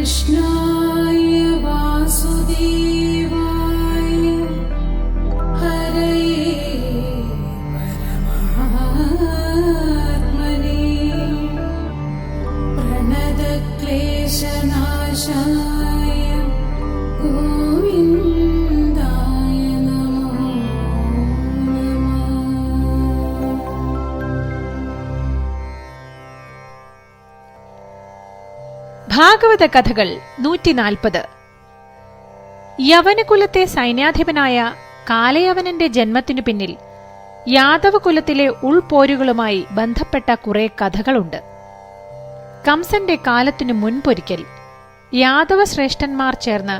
कृष्णाय वासुदेव ഭാഗവത കഥകൾ നൂറ്റിനാൽപ്പത്. യവനകുലത്തെ സൈന്യാധിപനായ കാലയവനന്റെ ജന്മത്തിനു പിന്നിൽ യാദവകുലത്തിലെ ഉൾപോരുകളുമായി ബന്ധപ്പെട്ട കുറെ കഥകളുണ്ട്. കംസന്റെ കാലത്തിനു മുൻപൊരിക്കൽ യാദവ ശ്രേഷ്ഠന്മാർ ചേർന്ന്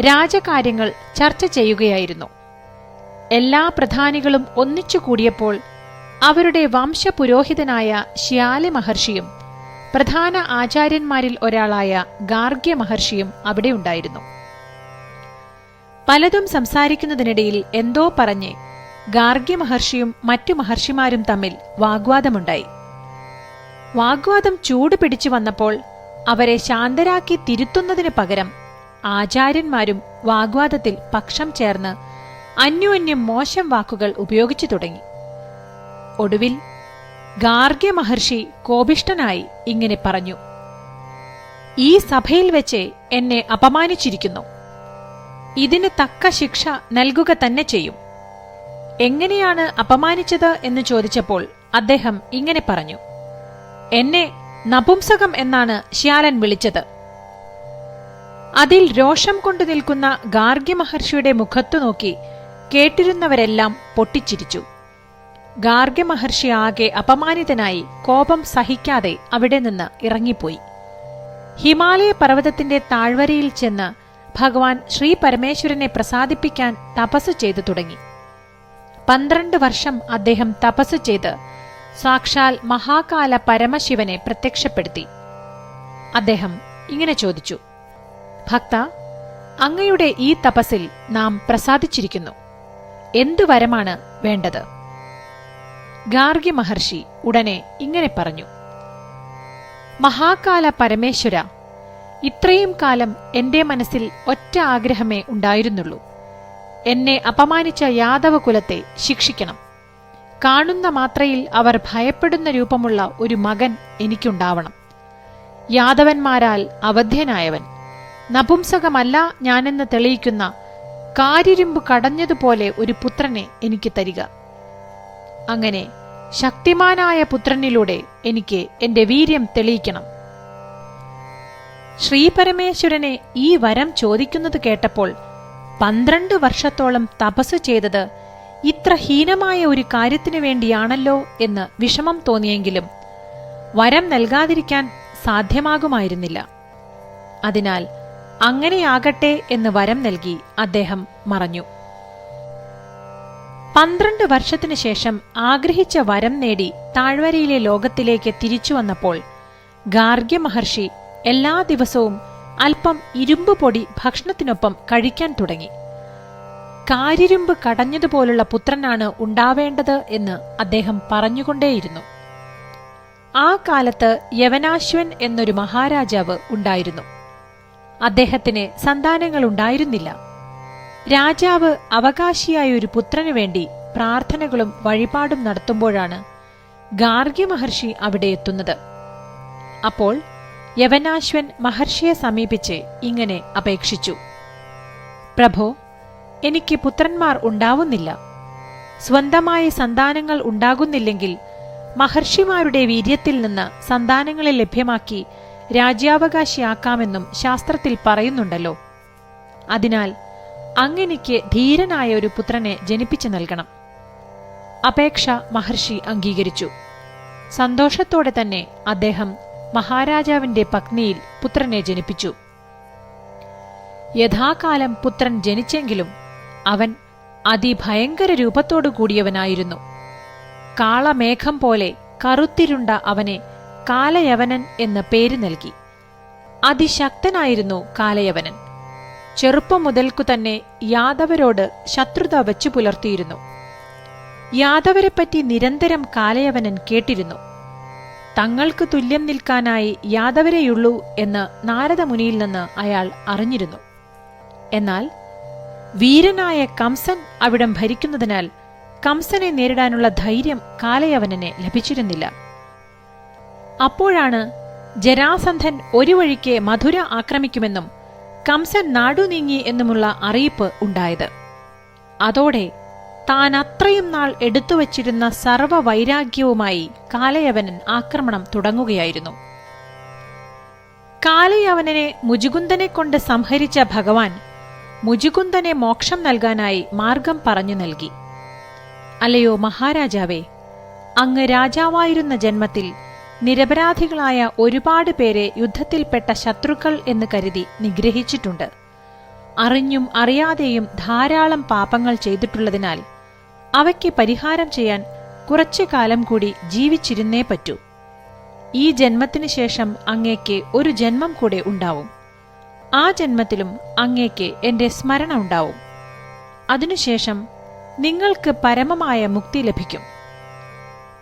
രാജകാര്യങ്ങൾ ചർച്ച ചെയ്യുകയായിരുന്നു. എല്ലാ പ്രധാനികളും ഒന്നിച്ചു കൂടിയപ്പോൾ അവരുടെ വംശപുരോഹിതനായ ശ്യാലി മഹർഷിയും പ്രധാന ആചാര്യന്മാരിൽ ഒരാളായ ഗാർഗ്യ മഹർഷിയും അവിടെ ഉണ്ടായിരുന്നു. പലതും സംസാരിക്കുന്നതിനിടയിൽ എന്തോ പറഞ്ഞ് ഗാർഗ്യ മഹർഷിയും മറ്റു മഹർഷിമാരും തമ്മിൽ വാഗ്വാദമുണ്ടായി. വാഗ്വാദം ചൂട് പിടിച്ചു വന്നപ്പോൾ അവരെ ശാന്തരാക്കി തിരുത്തുന്നതിന് പകരം ആചാര്യന്മാരും വാഗ്വാദത്തിൽ പക്ഷം ചേർന്ന് അന്യോന്യം മോശം വാക്കുകൾ ഉപയോഗിച്ചു തുടങ്ങി. ഒടുവിൽ ഗാർഗ്യ മഹർഷി കോപിഷ്ടനായി ഇങ്ങനെ പറഞ്ഞു. ഈ സഭയിൽ വെച്ച് എന്നെ അപമാനിച്ചിരിക്കുന്നു. ഇതിന് തക്ക ശിക്ഷ നൽകുക തന്നെ ചെയ്യും. എങ്ങനെയാണ് അപമാനിച്ചത് എന്ന് ചോദിച്ചപ്പോൾ അദ്ദേഹം ഇങ്ങനെ പറഞ്ഞു. എന്നെ നപുംസകം എന്നാണ് ശ്യാലൻ വിളിച്ചത്. അതിൽ രോഷം കൊണ്ടു നിൽക്കുന്ന ഗാർഗ്യ മഹർഷിയുടെ മുഖത്തു നോക്കി കേട്ടിരുന്നവരെല്ലാം പൊട്ടിച്ചിരിച്ചു. ഗാർഗ്യ മഹർഷി ആകെ അപമാനിതനായി കോപം സഹിക്കാതെ അവിടെ നിന്ന് ഇറങ്ങിപ്പോയി. ഹിമാലയ പർവതത്തിന്റെ താഴ്വരയിൽ ചെന്ന് ഭഗവാൻ ശ്രീ പരമേശ്വരനെ പ്രസാദിപ്പിക്കാൻ തപസ് ചെയ്തു തുടങ്ങി. പന്ത്രണ്ട് വർഷം അദ്ദേഹം തപസ് ചെയ്ത് സാക്ഷാൽ മഹാകാല പരമശിവനെ പ്രത്യക്ഷപ്പെടുത്തി. അദ്ദേഹം ഇങ്ങനെ ചോദിച്ചു ഭക്ത അങ്ങയുടെ ഈ തപസ്സിൽ നാം പ്രസാദിച്ചിരിക്കുന്നു. എന്തു വരമാണ് വേണ്ടത്? ഗാർഗ്യ മഹർഷി ഉടനെ ഇങ്ങനെ പറഞ്ഞു. മഹാകാല പരമേശ്വര ഇത്രയും കാലം എന്റെ മനസ്സിൽ ഒറ്റ ആഗ്രഹമേ ഉണ്ടായിരുന്നുള്ളൂ. എന്നെ അപമാനിച്ച യാദവ കുലത്തെ ശിക്ഷിക്കണം. കാണുന്ന മാത്രയിൽ അവർ ഭയപ്പെടുന്ന രൂപമുള്ള ഒരു മകൻ എനിക്കുണ്ടാവണം. യാദവന്മാരാൽ അവധ്യനായവൻ. നപുംസകമല്ല ഞാനെന്ന് തെളിയിക്കുന്ന കാരിരുമ്പ് കടഞ്ഞതുപോലെ ഒരു പുത്രനെ എനിക്ക് തരിക. അങ്ങനെ ശക്തിമാനായ പുത്രനിലൂടെ എനിക്ക് എന്റെ വീര്യം തെളിയിക്കണം. ശ്രീപരമേശ്വരനെ ഈ വരം ചോദിക്കുന്നത് കേട്ടപ്പോൾ പന്ത്രണ്ട് വർഷത്തോളം തപസ് ചെയ്തത് ഇത്ര ഹീനമായ ഒരു കാര്യത്തിനു വേണ്ടിയാണല്ലോ എന്ന് വിഷമം തോന്നിയെങ്കിലും വരം നൽകാതിരിക്കാൻ സാധ്യമാകുമായിരുന്നില്ല. അതിനാൽ അങ്ങനെയാകട്ടെ എന്ന് വരം നൽകി അദ്ദേഹം മറഞ്ഞു. പന്ത്രണ്ട് വർഷത്തിനു ശേഷം ആഗ്രഹിച്ച വരം നേടി താഴ്വരയിലെ ലോകത്തിലേക്ക് തിരിച്ചു വന്നപ്പോൾ ഗാർഗ്യ മഹർഷി എല്ലാ ദിവസവും അല്പം ഇരുമ്പ് പൊടി ഭക്ഷണത്തിനൊപ്പം കഴിക്കാൻ തുടങ്ങി. കാരിരുമ്പ് കടഞ്ഞതുപോലുള്ള പുത്രനാണ് ഉണ്ടാവേണ്ടത് എന്ന് അദ്ദേഹം പറഞ്ഞുകൊണ്ടേയിരുന്നു. ആ കാലത്ത് യവനാശ്വൻ എന്നൊരു മഹാരാജാവ് ഉണ്ടായിരുന്നു. അദ്ദേഹത്തിന് സന്താനങ്ങൾ ഉണ്ടായിരുന്നില്ല രാജാവ് അവകാശിയായ ഒരു പുത്രനു വേണ്ടി പ്രാർത്ഥനകളും വഴിപാടും നടത്തുമ്പോഴാണ് ഗാർഗ്യ മഹർഷി അവിടെ എത്തുന്നത്. അപ്പോൾ യവനാശ്വൻ മഹർഷിയെ സമീപിച്ച് ഇങ്ങനെ അപേക്ഷിച്ചു. പ്രഭോ എനിക്ക് പുത്രന്മാർ ഉണ്ടാവുന്നില്ല. സ്വന്തമായി സന്താനങ്ങൾ ഉണ്ടാകുന്നില്ലെങ്കിൽ മഹർഷിമാരുടെ വീര്യത്തിൽ നിന്ന് സന്താനങ്ങളെ ലഭ്യമാക്കി രാജ്യാവകാശിയാക്കാമെന്നും ശാസ്ത്രത്തിൽ പറയുന്നുണ്ടല്ലോ. അതിനാൽ അങ്ങെനിക്ക് ധീരനായ ഒരു പുത്രനെ ജനിപ്പിച്ചു നൽകണം. അപേക്ഷ മഹർഷി അംഗീകരിച്ചു. സന്തോഷത്തോടെ തന്നെ അദ്ദേഹം മഹാരാജാവിന്റെ പത്നിയിൽ പുത്രനെ ജനിപ്പിച്ചു. യഥാകാലം പുത്രൻ ജനിച്ചെങ്കിലും അവൻ അതിഭയങ്കര രൂപത്തോടു കൂടിയവനായിരുന്നു. കാളമേഘം പോലെ കറുത്തിരുണ്ട അവനെ കാലയവനൻ എന്ന പേര് നൽകി. അതിശക്തനായിരുന്നു കാലയവനൻ. ചെറുപ്പം മുതൽക്കു തന്നെ യാദവരോട് ശത്രുത വെച്ചു പുലർത്തിയിരുന്നു. യാദവരെപ്പറ്റി നിരന്തരം കാലയവനൻ കേട്ടിരുന്നു. തങ്ങൾക്ക് തുല്യം നിൽക്കാനായി യാദവരെയുള്ളൂ എന്ന് നാരദമുനിയിൽ നിന്ന് അയാൾ അറിഞ്ഞിരുന്നു. എന്നാൽ വീരനായ കംസൻ അവിടം ഭരിക്കുന്നതിനാൽ കംസനെ നേരിടാനുള്ള ധൈര്യം കാലയവനനെ ലഭിച്ചിരുന്നില്ല. അപ്പോഴാണ് ജരാസന്ധൻ ഒരു വഴിക്ക് മധുര ആക്രമിക്കുമെന്നും കംസൻ നാടു നീങ്ങി എന്നുമുള്ള അറിയിപ്പ് ഉണ്ടായത്. അതോടെ താൻ അത്രയും നാൾ എടുത്തുവച്ചിരുന്ന സർവ വൈരാഗ്യവുമായി കാലയവനൻ ആക്രമണം തുടങ്ങുകയായിരുന്നു. കാലയവനനെ മുജുകുന്ദനെ കൊണ്ട് സംഹരിച്ച ഭഗവാൻ മുജുകുന്ദനെ മോക്ഷം നൽകാനായി മാർഗം പറഞ്ഞു നൽകി. അല്ലയോ മഹാരാജാവേ അങ്ങ് രാജാവായിരുന്ന ജന്മത്തിൽ നിരപരാധികളായ ഒരുപാട് പേരെ യുദ്ധത്തിൽപ്പെട്ട ശത്രുക്കൾ എന്ന് കരുതി നിഗ്രഹിച്ചിട്ടുണ്ട്. അറിഞ്ഞും അറിയാതെയും ധാരാളം പാപങ്ങൾ ചെയ്തിട്ടുള്ളതിനാൽ അവയ്ക്ക് പരിഹാരം ചെയ്യാൻ കുറച്ചു കാലം കൂടി ജീവിച്ചിരുന്നേ പറ്റൂ. ഈ ജന്മത്തിനു ശേഷം അങ്ങേക്ക് ഒരു ജന്മം കൂടെ ഉണ്ടാവും. ആ ജന്മത്തിലും അങ്ങേക്ക് എന്റെ സ്മരണ ഉണ്ടാവും. അതിനുശേഷം നിങ്ങൾക്ക് പരമമായ മുക്തി ലഭിക്കും.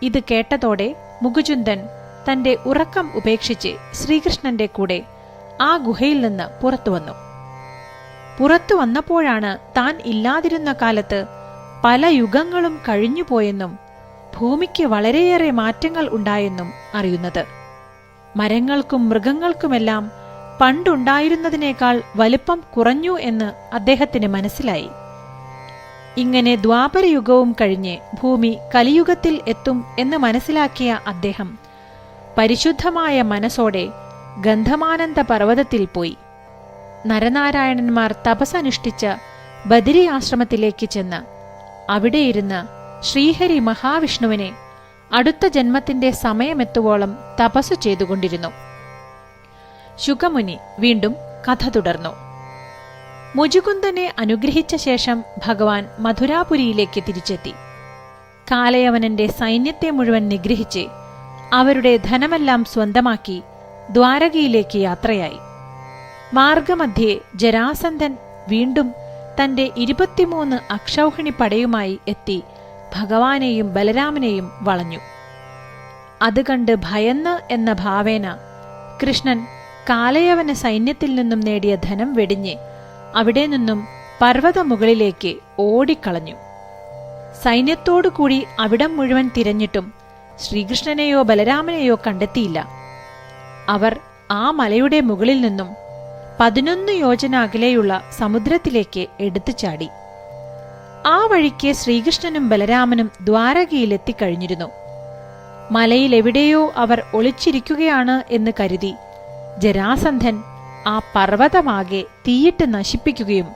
ഇത് കേട്ടതോടെ മുകുചുന്ദൻ തന്റെ ഉറക്കം ഉപേക്ഷിച്ച് ശ്രീകൃഷ്ണന്റെ കൂടെ ആ ഗുഹയിൽ നിന്ന് പുറത്തുവന്നു പുറത്തു വന്നപ്പോഴാണ് താൻ ഇല്ലാതിരുന്ന കാലത്ത് പല യുഗങ്ങളും കഴിഞ്ഞുപോയെന്നും ഭൂമിക്ക് വളരെയേറെ മാറ്റങ്ങൾ ഉണ്ടായെന്നും അറിയുന്നത്. മരങ്ങൾക്കും മൃഗങ്ങൾക്കുമെല്ലാം പണ്ടുണ്ടായിരുന്നതിനേക്കാൾ വലിപ്പം കുറഞ്ഞു എന്ന് അദ്ദേഹത്തിന് മനസ്സിലായി. ഇങ്ങനെ ദ്വാപരയുഗവും കഴിഞ്ഞ് ഭൂമി കലിയുഗത്തിൽ എത്തും എന്ന് മനസ്സിലാക്കിയ അദ്ദേഹം പരിശുദ്ധമായ മനസ്സോടെ ഗന്ധമാനന്ദ പർവതത്തിൽ പോയി. നരനാരായണന്മാർ തപസനുഷ്ഠിച്ച ബദരി ആശ്രമത്തിലേക്ക് ചെന്ന് അവിടെയിരുന്ന് ശ്രീഹരി മഹാവിഷ്ണുവിനെ അടുത്ത ജന്മത്തിന്റെ സമയമെത്തുവോളം തപസ്സു ചെയ്തുകൊണ്ടിരുന്നു. ശുഗമുനി വീണ്ടും കഥ തുടർന്നു. മുജുകുന്ദനെ അനുഗ്രഹിച്ച ശേഷം ഭഗവാൻ മധുരാപുരിയിലേക്ക് തിരിച്ചെത്തി. കാലയവനന്റെ സൈന്യത്തെ മുഴുവൻ നിഗ്രഹിച്ച് അവരുടെ ധനമെല്ലാം സ്വന്തമാക്കി ദ്വാരകയിലേക്ക് യാത്രയായി. മാർഗമധ്യേ ജരാസന്ധൻ വീണ്ടും തന്റെ ഇരുപത്തിമൂന്ന് അക്ഷൗഹിണി പടയുമായി എത്തി ഭഗവാനെയും ബലരാമനെയും വളഞ്ഞു. അത് കണ്ട് ഭയന്ന് എന്ന ഭാവേന കൃഷ്ണൻ കാലയവന സൈന്യത്തിൽ നിന്നും നേടിയ ധനം വെടിഞ്ഞ് അവിടെ നിന്നും പർവതമുകളിലേക്ക് ഓടിക്കളഞ്ഞു. സൈന്യത്തോടുകൂടി അവിടം മുഴുവൻ തിരഞ്ഞിട്ടും ശ്രീകൃഷ്ണനെയോ ബലരാമനെയോ കണ്ടെത്തിയില്ല. അവർ ആ മലയുടെ മുകളിൽ നിന്നും പതിനൊന്ന് യോജന അകലെയുള്ള സമുദ്രത്തിലേക്ക് എടുത്തു ചാടി. ആ വഴിക്ക് ശ്രീകൃഷ്ണനും ബലരാമനും ദ്വാരകയിലെത്തിക്കഴിഞ്ഞിരുന്നു. മലയിൽ എവിടെയോ അവർ ഒളിച്ചിരിക്കുകയാണ് എന്ന് കരുതി ജരാസന്ധൻ ആ പർവതമാകെ തീയിട്ട് നശിപ്പിക്കുകയും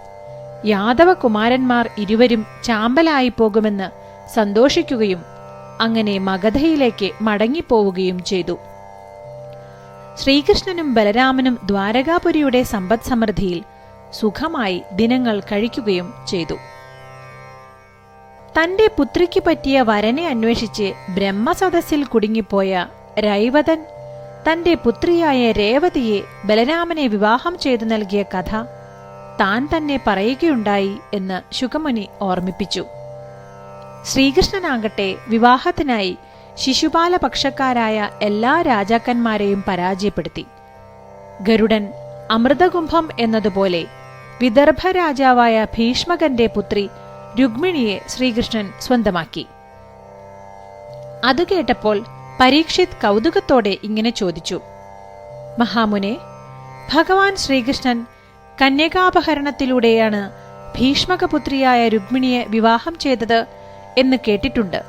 യാദവകുമാരന്മാർ ഇരുവരും ചാമ്പലായി പോകുമെന്ന് സന്തോഷിക്കുകയും അങ്ങനെ മഗധയിലേക്ക് മടങ്ങിപ്പോവുകയും ചെയ്തു. ശ്രീകൃഷ്ണനും ബലരാമനും ദ്വാരകാപുരിയുടെ സമ്പദ് സമൃദ്ധിയിൽ സുഖമായി ദിനങ്ങൾ കഴിക്കുകയും ചെയ്തു. തന്റെ പുത്രിക്ക് പറ്റിയ വരനെ അന്വേഷിച്ച് ബ്രഹ്മസദസ്സിൽ കുടുങ്ങിപ്പോയ രൈവതൻ തന്റെ പുത്രിയായ രേവതിയെ ബലരാമനെ വിവാഹം ചെയ്തു നൽകിയ കഥ താൻ തന്നെ പറയുകയുണ്ടായി എന്ന് ശുഖമുനി ഓർമ്മിപ്പിച്ചു. ശ്രീകൃഷ്ണനാകട്ടെ വിവാഹത്തിനായി ശിശുപാല പക്ഷക്കാരായ എല്ലാ രാജാക്കന്മാരെയും പരാജയപ്പെടുത്തി. ഗരുഡൻ അമൃതകുംഭം എന്നതുപോലെ വിദർഭ രാജാവായ ഭീഷ്മകന്റെ പുത്രി രുക്മിണിയെ ശ്രീകൃഷ്ണൻ സ്വന്തമാക്കി. അത് കേട്ടപ്പോൾ പരീക്ഷിത് കൗതുകത്തോടെ ഇങ്ങനെ ചോദിച്ചു. മഹാമുനെ ഭഗവാൻ ശ്രീകൃഷ്ണൻ കന്യകാപഹരണത്തിലൂടെയാണ് ഭീഷ്മകപുത്രിയായ രുക്മിണിയെ വിവാഹം ചെയ്തത് എന്ന് കേട്ടിട്ടുണ്ട്.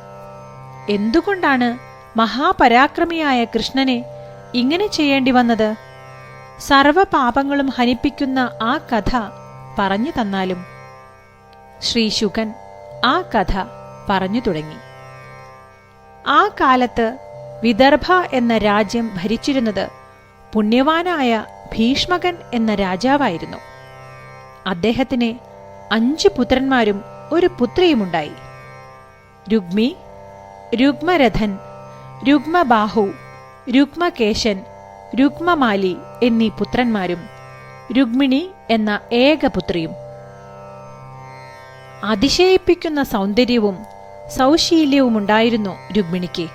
എന്തുകൊണ്ടാണ് മഹാപരാക്രമിയായ കൃഷ്ണനെ ഇങ്ങനെ ചെയ്യേണ്ടി വന്നത്? സർവപാപങ്ങളും ഹനിപ്പിക്കുന്ന ആ കഥ പറഞ്ഞു തന്നാലും. ശ്രീ ശുകൻ ആ കഥ പറഞ്ഞു തുടങ്ങി. ആ കാലത്ത് വിദർഭ എന്ന രാജ്യം ഭരിച്ചിരുന്നത് പുണ്യവാനായ ഭീഷ്മകൻ എന്ന രാജാവായിരുന്നു. അദ്ദേഹത്തിന് അഞ്ച് പുത്രന്മാരും ഒരു പുത്രിയുമുണ്ടായി. രുഗ്മി രുഗ്മരഥൻ രുഗ്മബാഹു രുഗ്മകേശൻ രുഗ്മമാലി എന്നീ പുത്രന്മാരും രുഗ്മിണി എന്ന ഏകപുത്രിയും അതിശയിപ്പിക്കുന്ന സൗന്ദര്യവും സൗശീല്യവുമുണ്ടായിരുന്നു രുഗ്മിണിക്ക്.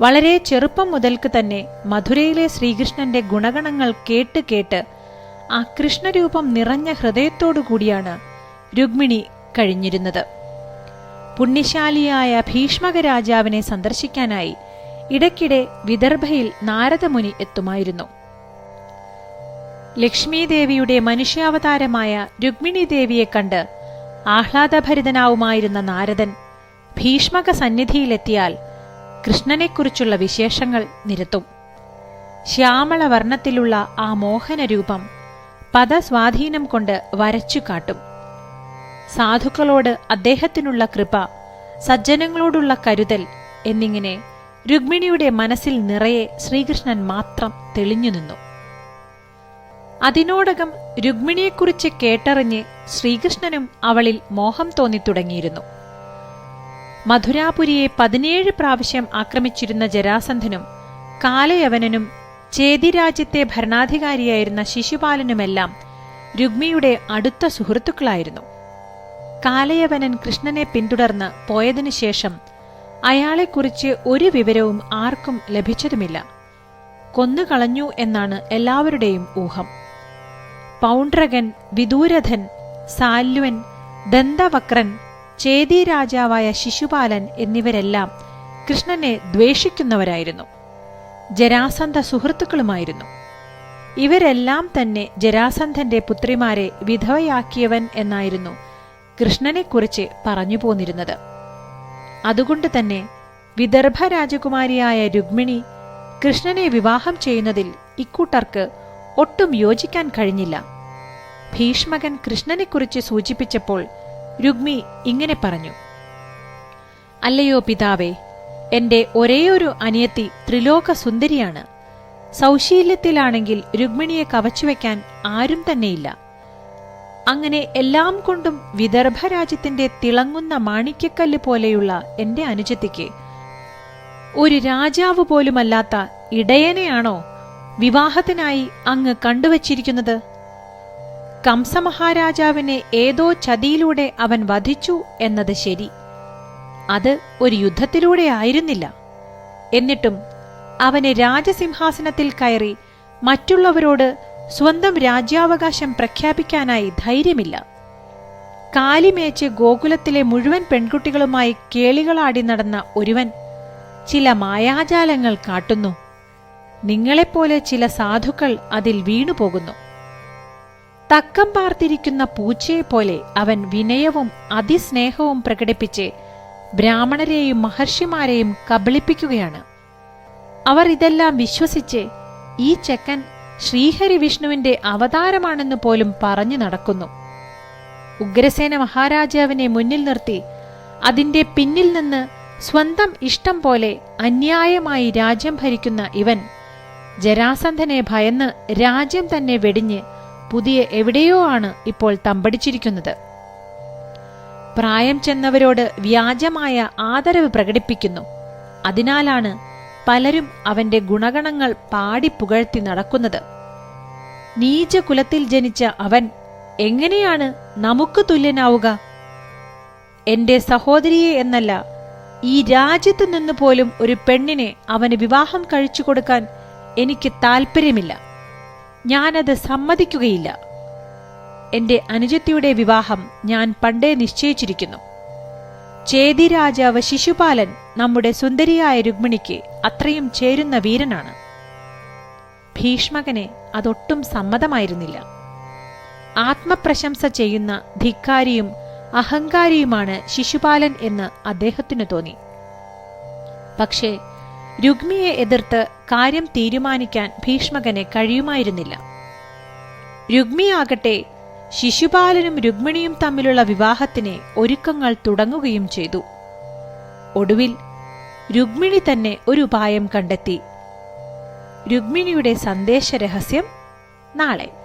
വളരെ ചെറുപ്പം മുതൽക്ക് തന്നെ മധുരയിലെ ശ്രീകൃഷ്ണന്റെ ഗുണഗണങ്ങൾ കേട്ട് കേട്ട് ആ കൃഷ്ണരൂപം നിറഞ്ഞ ഹൃദയത്തോടു കൂടിയാണ് രുഗ്മിണി കഴിഞ്ഞിരുന്നത്. പുണ്യശാലിയായ ഭീഷ്മക രാജാവിനെ സന്ദർശിക്കാനായി ഇടയ്ക്കിടെ വിദർഭയിൽ നാരദമുനി എത്തുമായിരുന്നു. ലക്ഷ്മീദേവിയുടെ മനുഷ്യാവതാരമായ രുക്മിണി ദേവിയെ കണ്ട് ആഹ്ലാദഭരിതനാവുമായിരുന്ന നാരദൻ ഭീഷ്മക സന്നിധിയിലെത്തിയാൽ കൃഷ്ണനെക്കുറിച്ചുള്ള വിശേഷങ്ങൾ നിരത്തും. ശ്യാമള വർണത്തിലുള്ള ആ മോഹനരൂപം പദസ്വാധീനം കൊണ്ട് വരച്ചു കാട്ടും സാധുക്കളോട് അദ്ദേഹത്തിനുള്ള കൃപ സജ്ജനങ്ങളോടുള്ള കരുതൽ എന്നിങ്ങനെ രുക്മിണിയുടെ മനസ്സിൽ നിറയെ ശ്രീകൃഷ്ണൻ മാത്രം തെളിഞ്ഞു നിന്നു. അതിനോടകം രുക്മിണിയെക്കുറിച്ച് കേട്ടറിഞ്ഞ് ശ്രീകൃഷ്ണനും അവളിൽ മോഹം തോന്നിത്തുടങ്ങിയിരുന്നു മധുരാപുരിയെ പതിനേഴ് പ്രാവശ്യം ആക്രമിച്ചിരുന്ന ജരാസന്ധനും കാലയവനനും ചേതിരാജ്യത്തെ ഭരണാധികാരിയായിരുന്ന ശിശുപാലനുമെല്ലാം രുക്മിയുടെ അടുത്ത സുഹൃത്തുക്കളായിരുന്നു. കാലയവനൻ കൃഷ്ണനെ പിന്തുടർന്ന് പോയതിനു ശേഷം അയാളെക്കുറിച്ച് ഒരു വിവരവും ആർക്കും ലഭിച്ചതുമില്ല. കൊന്നുകളഞ്ഞു എന്നാണ് എല്ലാവരുടെയും ഊഹം. പൗണ്ട്രകൻ വിദൂരഥൻ സാല്വൻ ദന്തവക്രൻ ചേതി രാജാവായ ശിശുപാലൻ എന്നിവരെല്ലാം കൃഷ്ണനെ ദ്വേഷിക്കുന്നവരായിരുന്നു. ജരാസന്ധ സുഹൃത്തുക്കളുമായിരുന്നു. ഇവരെല്ലാം തന്നെ ജരാസന്ധന്റെ പുത്രിമാരെ വിധവയാക്കിയവൻ എന്നായിരുന്നു കൃഷ്ണനെക്കുറിച്ച് പറഞ്ഞു പോന്നിരുന്നത്. അതുകൊണ്ട് തന്നെ വിദർഭ രാജകുമാരിയായ രുക്മിണി കൃഷ്ണനെ വിവാഹം ചെയ്യുന്നതിൽ ഇക്കൂട്ടർക്ക് ഒട്ടും യോജിക്കാൻ കഴിഞ്ഞില്ല. ഭീഷ്മകൻ കൃഷ്ണനെക്കുറിച്ച് സൂചിപ്പിച്ചപ്പോൾ രുഗ്മി ഇങ്ങനെ പറഞ്ഞു. അല്ലയോ പിതാവേ എന്റെ ഒരേയൊരു അനിയത്തി ത്രിലോക സുന്ദരിയാണ് സൗശീല്യത്തിലാണെങ്കിൽ രുഗ്മിണിയെ കവച്ചുവെക്കാൻ ആരും തന്നെയില്ല. അങ്ങനെ എല്ലാം കൊണ്ടും വിദർഭ രാജ്യത്തിന്റെ തിളങ്ങുന്ന മാണിക്യക്കല്ല് പോലെയുള്ള എന്റെ അനുജത്തിക്ക് ഒരു രാജാവ് പോലുമല്ലാത്ത ഇടയനെയാണോ വിവാഹത്തിനായി അങ്ങ് കണ്ടുവച്ചിരിക്കുന്നത്? കംസമഹാരാജാവിനെ ഏതോ ചതിയിലൂടെ അവൻ വധിച്ചു എന്നത് ശരി. അത് ഒരു യുദ്ധത്തിലൂടെ ആയിരുന്നില്ല. എന്നിട്ടും അവനെ രാജസിംഹാസനത്തിൽ കയറി മറ്റുള്ളവരോട് സ്വന്തം രാജ്യാവകാശം പ്രഖ്യാപിക്കാനായി ധൈര്യമില്ല. കാലിമേച്ച് ഗോകുലത്തിലെ മുഴുവൻ പെൺകുട്ടികളുമായി കേളികളാടി നടന്ന ഒരുവൻ ചില മായാജാലങ്ങൾ കാട്ടുന്നു. നിങ്ങളെപ്പോലെ ചില സാധുക്കൾ അതിൽ വീണുപോകുന്നു. തക്കം പാർത്തിരിക്കുന്ന പൂച്ചയെപ്പോലെ അവൻ വിനയവും അതിസ്നേഹവും പ്രകടിപ്പിച്ച് ബ്രാഹ്മണരെയും മഹർഷിമാരെയും കബളിപ്പിക്കുകയാണ്. അവർ ഇതെല്ലാം വിശ്വസിച്ച് ഈ ചെക്കൻ ശ്രീഹരി വിഷ്ണുവിന്റെ അവതാരമാണെന്ന് പോലും പറഞ്ഞു നടക്കുന്നു. ഉഗ്രസേന മഹാരാജാവിനെ മുന്നിൽ നിർത്തി അതിന്റെ പിന്നിൽ നിന്ന് സ്വന്തം ഇഷ്ടം പോലെ അന്യായമായി രാജ്യം ഭരിക്കുന്ന ഇവൻ ജരാസന്ധനെ ഭയന്ന് രാജ്യം തന്നെ വെടിഞ്ഞ് പുതിയ എവിടെയോ ആണ് ഇപ്പോൾ തമ്പടിച്ചിരിക്കുന്നത്. പ്രായം ചെന്നവരോട് വ്യാജമായ ആദരവ് പ്രകടിപ്പിക്കുന്നു. അതിനാലാണ് പലരും അവന്റെ ഗുണഗണങ്ങൾ പാടി പുകഴ്ത്തി നടക്കുന്നത്. നീചകുലത്തിൽ ജനിച്ച അവൻ എങ്ങനെയാണ് നമുക്ക് തുല്യനാവുക? എന്റെ സഹോദരിയെ എന്നല്ല ഈ രാജ്യത്തു നിന്ന് പോലും ഒരു പെണ്ണിനെ അവന് വിവാഹം കഴിച്ചു കൊടുക്കാൻ എനിക്ക് താൽപ്പര്യമില്ല. ഞാനത് സമ്മതിക്കുകയില്ല. എന്റെ അനുജത്തിയുടെ വിവാഹം ഞാൻ പണ്ടേ നിശ്ചയിച്ചിരിക്കുന്നു. ചേതി രാജാവ് ശിശുപാലൻ നമ്മുടെ സുന്ദരിയായ രുക്മിണിക്ക് അത്രയും ചേരുന്ന വീരനാണ്. ഭീഷ്മകനെ അതൊട്ടും സമ്മതമായിരുന്നില്ല. ആത്മപ്രശംസ ചെയ്യുന്ന ധിക്കാരിയും അഹങ്കാരിയുമാണ് ശിശുപാലൻ എന്ന് അദ്ദേഹത്തിനു തോന്നി. പക്ഷേ രുഗ്മിയെ എതിർത്ത് കാര്യം തീരുമാനിക്കാൻ ഭീഷ്മകനെ കഴിയുമായിരുന്നില്ല. രുഗ്മിയാകട്ടെ ശിശുപാലനും രുക്മിണിയും തമ്മിലുള്ള വിവാഹത്തിന് ഒരുക്കങ്ങൾ തുടങ്ങുകയും ചെയ്തു. ഒടുവിൽ രുക്മിണി തന്നെ ഒരു ഉപായം കണ്ടെത്തി. രുക്മിണിയുടെ സന്ദേശരഹസ്യം നാളെ.